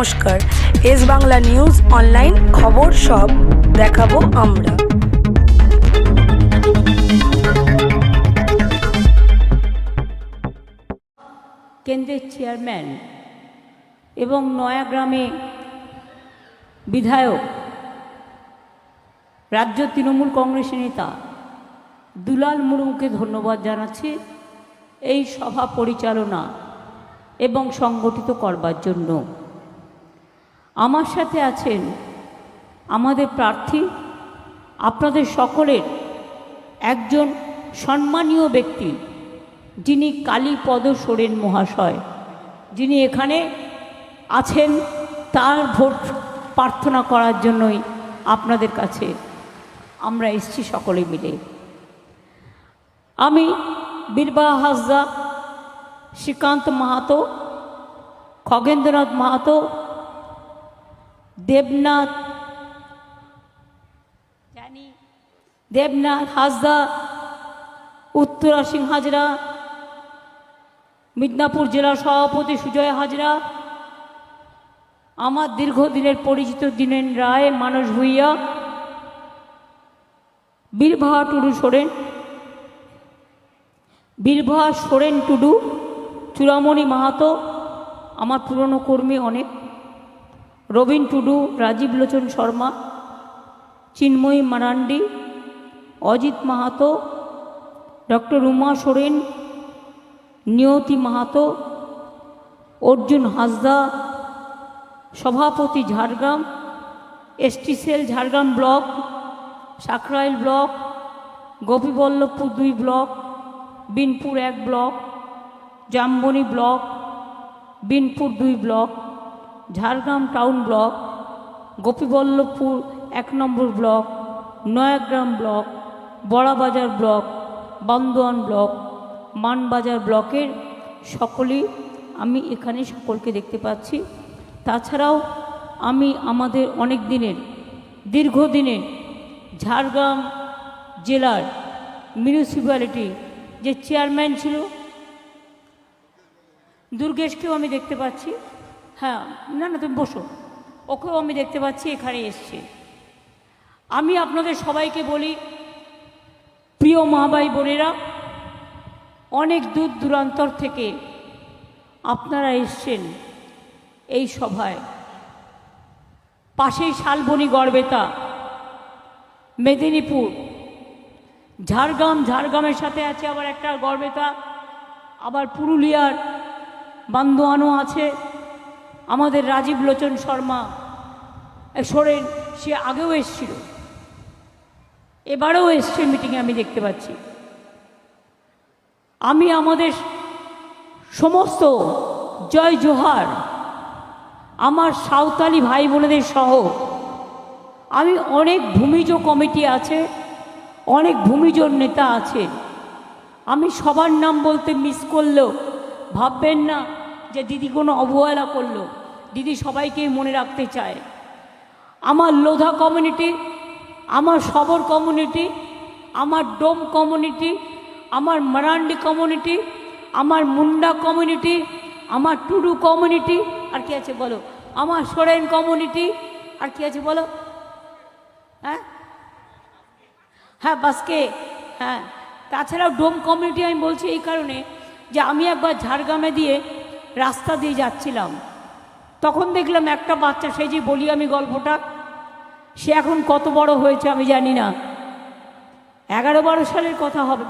নমস্কার। S Bangla news online খবর সব দেখাবো আমরা। কেন্দ্রের চেয়ারম্যান এবং নয়াগ্রামে বিধায়ক, রাজ্য তৃণমূল কংগ্রেসের নেতা দুলাল মুর্মুকে ধন্যবাদ জানাচ্ছি এই সভা পরিচালনা এবং সংগঠিত করবার জন্য। আমার সাথে আছেন আমাদের প্রার্থী, আপনাদের সকলের একজন সম্মানীয় ব্যক্তি, যিনি কালীপদ সোরেন মহাশয়। যিনি এখানে আছেন, তার ভোট প্রার্থনা করার জন্যই আপনাদের কাছে আমরা এসছি সকলে মিলে। আমি বীরবা হাসদা শ্রীকান্ত মাহাতো, খগেন্দ্রনাথ মাহাতো দেবনাথ জানি। দেবনাথ হাসদা উত্তরা সিং হাজরা মিদনাপুর জেলা সভাপতি সুজয় হাজরা আমার দীর্ঘদিনের পরিচিত দিনেন রায় মানস ভুইয়া বীরভাহা টুডু সোরেন বীরভাহা সোরেন টুডু চূড়ামণি মাহাতো আমার পুরনো কর্মী অনেক। রবীন টুডু, রাজীব লোচন শর্মা, চিন্ময়ী মারান্ডি, অজিত মাহাতো, ডক্টর উমা সোরেন, নিয়তি মাহাতো, অর্জুন হাসদা, সভাপতি Jhargram, ST cell Jhargram block, Sankrail block, Gopiballavpur দুই ব্লক, বিনপুর এক ব্লক, জামবনি ব্লক, বিনপুর দুই block. Jhargram town block, Gopiballavpur এক নম্বর block, Nayagram block, Barabazar block, Bandwan block, Manbazar ব্লকের সকলেই আমি এখানে সকলকে দেখতে পাচ্ছি। তাছাড়াও আমি আমাদের অনেক দিনের, দীর্ঘদিনের ঝাড়গ্রাম জেলার মিউনিসিপ্যালিটি যে চেয়ারম্যান ছিল, দুর্গেশকেও আমি দেখতে পাচ্ছি। হ্যাঁ না না, তুমি বসো। ওকেও আমি দেখতে পাচ্ছি, এখানে এসছে। আমি আপনাদের সবাইকে বলি, প্রিয় মা, ভাই, বোনেরা, অনেক দূর দূরান্তর থেকে আপনারা এসছেন এই সভায়। পাশেই শালবনি গড়বেতা, মেদিনীপুর। ঝাড়গ্রাম, ঝাড়গ্রামের সাথে আছে আবার একটা গড়বেতা, আবার পুরুলিয়ার বান্দোয়ানও আছে। আমাদের রাজীব লোচন শর্মা সোরেন, সে আগেও এসছিল। এবারেও এসছে মিটিংয়ে, আমি দেখতে পাচ্ছি। আমি আমাদের সমস্ত জয় জোহার, আমার সাঁওতালি ভাই বোনেদের সহ, আমি অনেক ভূমিজ কমিটি আছে, অনেক ভূমিজ নেতা আছে, আমি সবার নাম বলতে মিস করলেও ভাববেন না যে দিদি কোনো অবহেলা করল। দিদি সবাইকেই মনে রাখতে চায়। আমার লোধা কমিউনিটি আমার সবর কমিউনিটি আমার ডোম কমিউনিটি আমার মারান্ডি কমিউনিটি আমার মুন্ডা কমিউনিটি আমার টুডু কমিউনিটি আর কি আছে বলো? আমার সোরেন কমিউনিটি আর কি আছে বলো? হ্যাঁ? হ্যাঁ বাসকে হ্যাঁ। তাছাড়াও ডোম কমিউনিটি আমি বলছি এই কারণে যে আমি একবার ঝাড়গ্রামে দিয়ে রাস্তা দিয়ে যাচ্ছিলাম। তখন দেখলাম একটা বাচ্চা সেই যে বলি আমি গল্পটা, সে এখন কত বড় হয়েছে আমি জানি না। এগারো বারো সালের কথা হবে,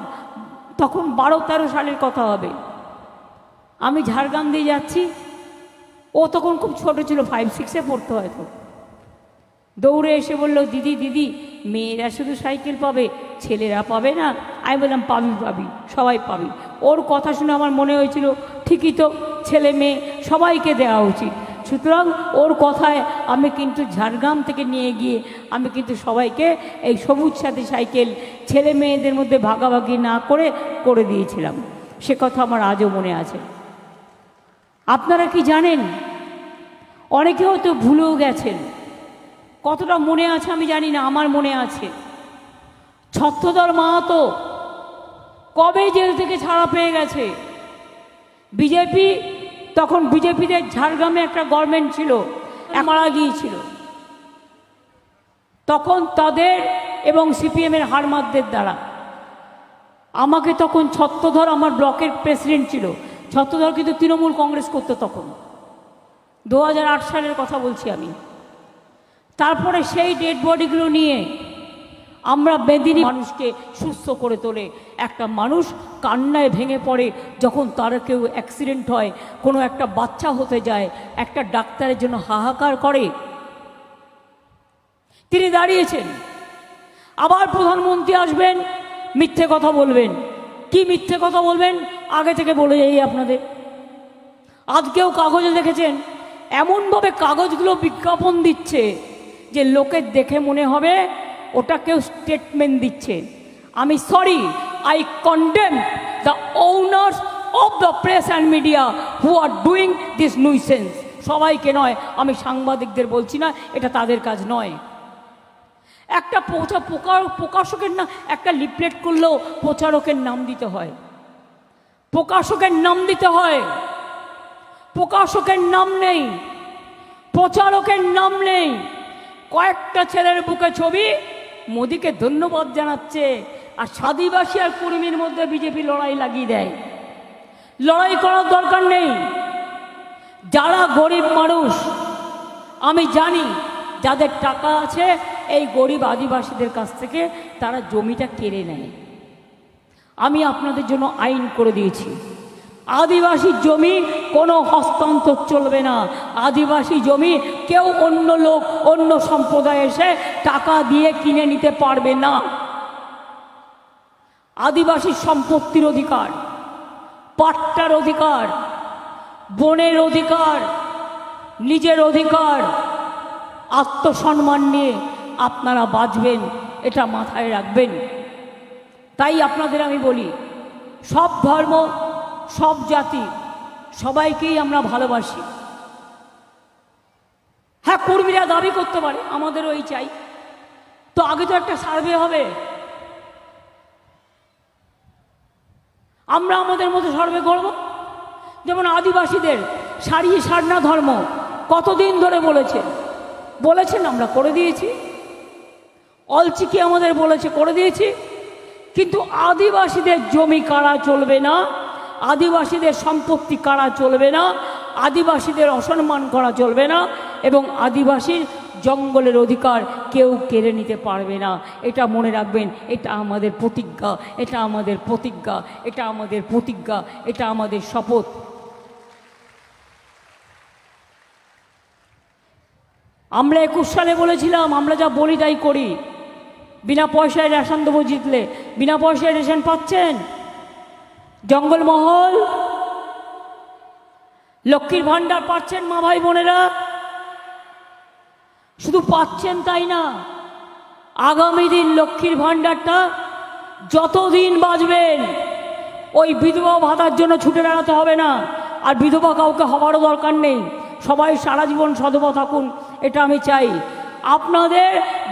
তখন বারো তেরো সালের কথা হবে। আমি ঝাড়গ্রাম দিয়ে যাচ্ছি, ও তখন খুব ছোট ছিল ফাইভ সিক্সে পড়তে হয়তো। দৌড়ে এসে বলল, দিদি দিদি, মেয়েরা শুধু সাইকেল পাবে, ছেলেরা পাবে না? আমি বললাম, পাবি পাবি, সবাই পাবি। ওর কথা শুনে আমার মনে হয়েছিল, ঠিকই তো, ছেলে মেয়ে সবাইকে দেওয়া উচিত। সুতরাং ওর কথায় আমি কিন্তু ঝাড়গ্রাম থেকে নিয়ে গিয়ে আমি কিন্তু সবাইকে এই সবুজ সাথী সাইকেল ছেলে মেয়েদের মধ্যে ভাগাভাগি না করে করে দিয়েছিলাম। সে কথা আমার আজও মনে আছে। আপনারা কি জানেন? অনেকে হয়তো ভুলেও গেছেন। কতটা মনে আছে আমি জানি না, আমার মনে আছে। ছত্রধর মাহাতো কবে জেল থেকে ছাড়া পেয়ে গেছে? বিজেপি তখন বিজেপিতে ঝাড়গ্রামে একটা গভর্নমেন্ট ছিল মারা গিয়েছিল। তখন তাদের এবং সিপিএমের হারমাদদের দ্বারা। আমাকে তখন ছত্রধর আমার ব্লকের প্রেসিডেন্ট ছিল। ছত্রধর কিন্তু তৃণমূল কংগ্রেস করতো তখন। দু হাজার আট সালের কথা বলছি আমি। তারপরে সেই ডেড বডিগুলো নিয়ে আমরা বেদিনী মানুষকে সুস্থ করে তোলে। একটা মানুষ কান্নায় ভেঙে পড়ে, যখন তার কেউ অ্যাক্সিডেন্ট হয়, কোনো একটা বাচ্চা হতে যায়, একটা ডাক্তারের জন্য হাহাকার করে। তিনি দাঁড়িয়েছেন। আবার প্রধানমন্ত্রী আসবেন, মিথ্যে কথা বলবেন। কি মিথ্যে কথা বলবেন? আগে থেকে বলে যাই আপনাদের। আজকেও কাগজে দেখেছেন? এমনভাবে কাগজগুলো বিজ্ঞাপন দিচ্ছে যে লোকের দেখে মনে হবে ওটা কেউ স্টেটমেন্ট দিচ্ছে। আমি sorry I condemn the owners of the press and media who are doing this nuisance সবাইকে নয়, আমি সাংবাদিকদের বলছি না, এটা তাদের কাজ নয়। একটা প্রচা প্রকা- প্রকাশকের না, একটা লিপলেট করলেও প্রচারকের নাম দিতে হয়। প্রকাশকের নাম দিতে হয়। প্রকাশকের নাম নেই। প্রচারকের নাম নেই। কয়েকটা ছেলের বুকে ছবি মোদিকে ধন্যবাদ জানাচ্ছে, আর আদিবাসী আর কর্মীর মধ্যে বিজেপি লড়াই লাগিয়ে দেয়। লড়াই করার দরকার নেই। যারা গরিব মানুষ, আমি জানি যাদের টাকা আছে, এই গরিব আদিবাসীদের কাছ থেকে তারা জমিটা কেড়ে নেয়। আমি আপনাদের জন্য আইন করে দিয়েছি। আদিবাসী জমি কোনো হস্তান্তর চলবে না। আদিবাসী জমি কেউ অন্য লোক, অন্য সম্প্রদায় এসে টাকা দিয়ে কিনে নিতে পারবে না। আদিবাসী সম্পত্তির অধিকার, পাট্টার অধিকার, বনের অধিকার, নিজের অধিকার, আত্মসম্মান নিয়ে আপনারা বাঁচবেন, এটা মাথায় রাখবেন। তাই আপনাদের আমি বলি, সব ধর্ম সব জাতি, সবাইকেই আমরা ভালোবাসি। হ্যাঁ কর্মীরা দাবি করতে পারে আমাদের ওই চাই। তো আগে তো একটা সার্ভে হবে। আমরা আমাদের মতো সার্ভে করব। যেমন আদিবাসীদের সারিয়ে সারনা ধর্ম কতদিন ধরে বলেছে? বলেছেন, আমরা করে দিয়েছি। অলচিকি আমাদের বলেছে, করে দিয়েছি। কিন্তু আদিবাসীদের জমি কারা চলবে না। আদিবাসীদের সম্পত্তি কারা চলবে না, আদিবাসীদের অসম্মান করা চলবে না এবং আদিবাসীর জঙ্গলের অধিকার কেউ কেড়ে নিতে পারবে না। এটা মনে রাখবেন, এটা আমাদের প্রতিজ্ঞা, এটা আমাদের প্রতিজ্ঞা, এটা আমাদের প্রতিজ্ঞা, এটা আমাদের শপথ। আমরা একুশ সালে বলেছিলাম, আমরা যা বলি তাই করি। বিনা পয়সায় রেশন দেবো জিতলে। বিনা পয়সায় রেশন পাচ্ছেন? জঙ্গলমহল, লক্ষ্মীর ভাণ্ডার পাচ্ছেন মা ভাই বোনেরা। শুধু পাচ্ছেন তাই না, আগামী দিন লক্ষ্মীর ভাণ্ডারটা যতদিন বাঁচবেন, ওই বিধবা ভাতার জন্য ছুটে বেড়াতে হবে না। আর বিধবা কাউকে হবারও দরকার নেই। সবাই সারা জীবন সধবা থাকুন, এটা আমি চাই। আপনাদের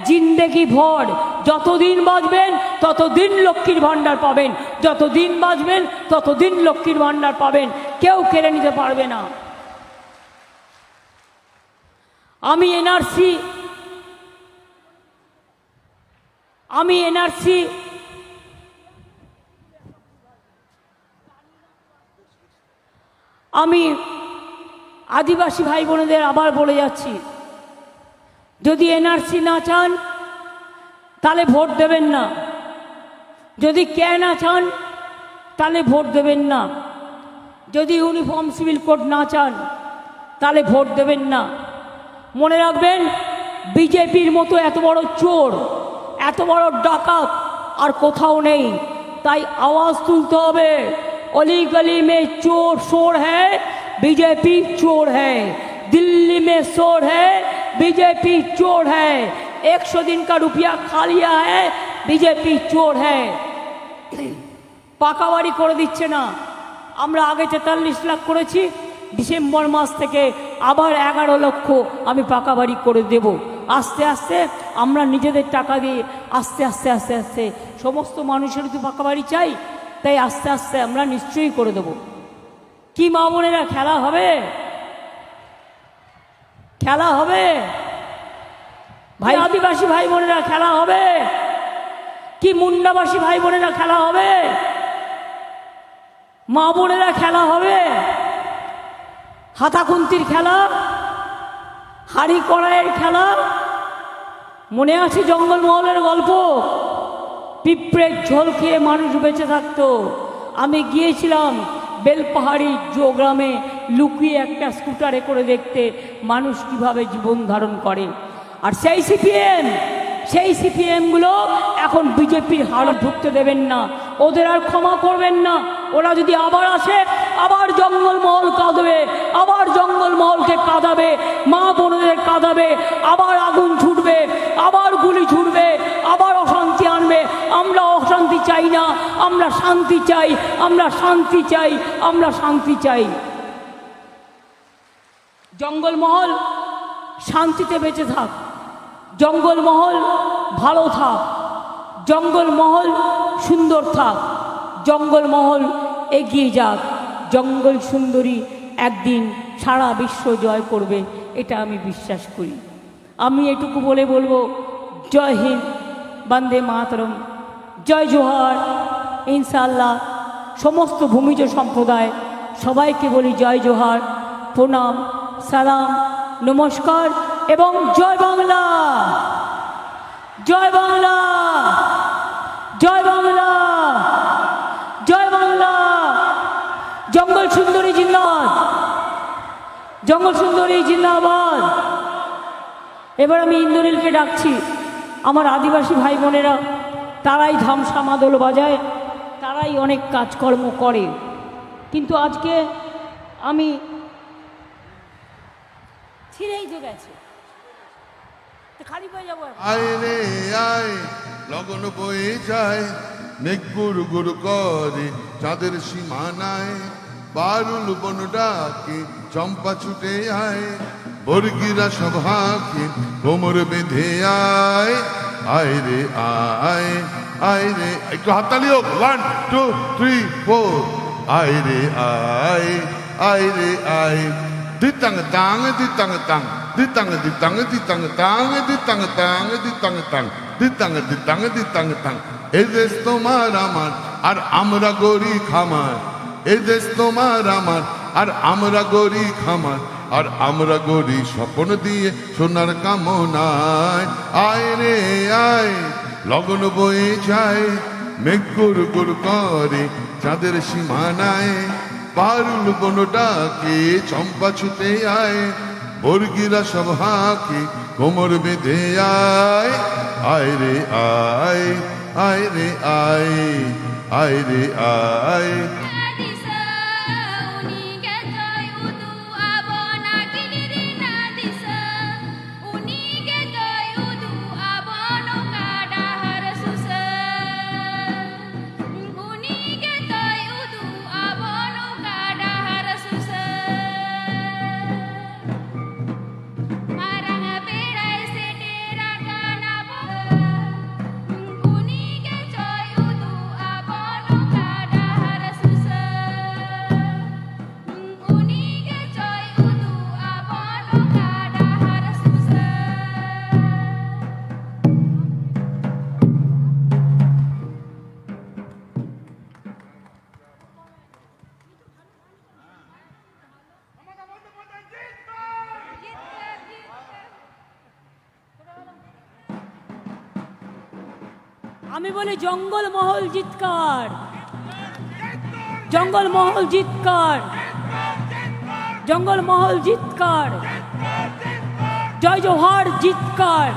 জিন্দেগি ভর যতদিন বাঁচবেন, ততদিন লক্ষ্মীর ভাণ্ডার পাবেন। যতদিন বাঁচবেন, ততদিন লক্ষ্মীর ভাণ্ডার পাবেন। কেউ কেড়ে নিতে পারবে না। আমি এনআরসি আমি এনআরসি, আমি আদিবাসী ভাই বোনেদের আবার বলে যাচ্ছি, যদি এনআরসি না চান তাহলে ভোট দেবেন না। যদি কে না চান, তাহলে ভোট দেবেন না। যদি ইউনিফর্ম সিভিল কোড না চান, তাহলে ভোট দেবেন না। মনে রাখবেন, বিজেপির মতো এত বড় চোর, এত বড় ডাকাত আর কোথাও নেই। তাই আওয়াজ তুলতে হবে, অলি গলি মে চোর শোর হ্যাঁ বিজেপি চোর হ্যাঁ দিল্লি মে শোর হ্যাঁ বিজেপি চোর হ্যাঁ एक सौ दिन का रुपया खा लिया है बीजेपी चोर है পাকা বাড়ি করে দিচ্ছে না আমরা আগে তেতাল্লিশ লাখ করেছি ডিসেম্বর মাস থেকে আবার এগারো লক্ষ আমি পাকা বাড়ি করে দেব আস্তে আস্তে আমরা নিজেদের টাকা দিয়ে আস্তে আস্তে আস্তে আস্তে সমস্ত মানুষের তো পাকা বাড়ি চাই তাই আস্তে আস্তে আমরা নিশ্চয়ই করে দেবো কি মা বোনেরা খেলা হবে খেলা হবে ভাই আদিবাসী ভাই বোনেরা খেলা হবে? কি মুন্ডাবাসী ভাই বোনেরা খেলা হবে? মা বোনেরা খেলা হবে? হাতাখুন্তির খেলা? হাড়ি কড়াইয়ের খেলা? মনে আছে জঙ্গলমহলের গল্প? পিঁপড়ের ঝোল খেয়ে মানুষ বেঁচে থাকতো। আমি গিয়েছিলাম বেলপাহাড়ি গ্রামে লুকিয়ে একটা স্কুটারে করে দেখতে। মানুষ কীভাবে জীবন ধারণ করে? আর সেই সিপিএম, সেই সিপিএমগুলো এখন বিজেপির হাড় ঢুকতে দেবেন না। ওদের আর ক্ষমা করবেন না। ওরা যদি আবার আসে, আবার জঙ্গলমহল কাঁদবে, আবার জঙ্গলমহলকে কাঁদাবে, মা বোনদের কাঁদাবে, আবার আগুন ছুটবে, আবার গুলি ছুটবে, আবার অশান্তি আনবে। আমরা অশান্তি চাই না, আমরা শান্তি চাই, আমরা শান্তি চাই, আমরা শান্তি চাই। জঙ্গলমহল শান্তিতে বেঁচে থাক। জঙ্গলমহল ভালো থাক। জঙ্গলমহল সুন্দর থাক। জঙ্গলমহল এগিয়ে যাক। জঙ্গল সুন্দরী একদিন সারা বিশ্ব জয় করবে, এটা আমি বিশ্বাস করি। আমি এটুকু বলে বলব, জয় হিন্দ, বন্দে মাতরম। জয় জোহার। ইনশাল্লাহ সমস্ত ভূমিজ সম্প্রদায়, সবাইকে বলি জয় জোহার। প্রণাম, সালাম, নমস্কার। এবং জয় বাংলা। জয় বাংলা। জয় বাংলা। জয় বাংলা। জঙ্গল সুন্দরী জিন্দাবাদ। জঙ্গল সুন্দরী জিন্দাবাদ। এবার আমি ইন্দ্রনীলকে ডাকছি। আমার আদিবাসী ভাই বোনেরা, তারাই ধামসা মাদল বাজায়, তারাই অনেক কাজকর্ম করে। কিন্তু আজকে আমি ছিঁড়েই তো গেছে। খালি পেয়ে যাব আয় রে, আয়। লগন বয়ে যায় মেঘ গুড় গুড় করে চাঁদের সীমানায়। বারুল বন ডাকে, চম্পা ছুটে আয়। বর্গিরা সভাকে কোমর বেঁধে আয়। আয় রে, আয় আয় রে, একটু হাততালি হোক। ওয়ান টু থ্রি ফোর আয় রে, আয় আয় রে, আয়। দিতাং তাং দিতাং তাং দিতাং দিতাং দিতাং তাং দিতাং তাং দিতাং তাং দিতাং দিতাং দিতাং তাং এই দেশ তোমার আমার আর আমরা গরি খামার এই দেশ তোমার আমার আর আমরা গরি খামার আর আমরা গরি স্বপ্ন দিয়ে সোনার কামনায় আয় রে আয় লগন বয়ে যায় মেঘ গুড় গুড় করে চাঁদের সীমানায় পারুল বন ডাকে চম্পা ছুটে আয় বর্গিরা সব হাঁকে, কোমর বেঁধে আয় আয় রে আয় আয় রে আয় আয় রে আয়। আমি বলি জঙ্গল মহল জিতকার জঙ্গল মহল জিতকার জঙ্গল মহল জিতকার জয় জোহার জিতকার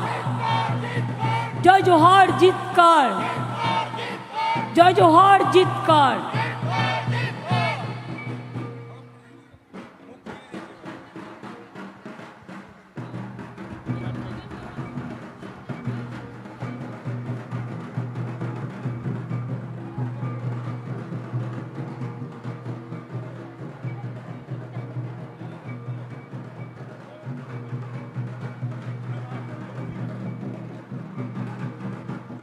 জয় জোহার জিতকার জয় জোহার জিতকার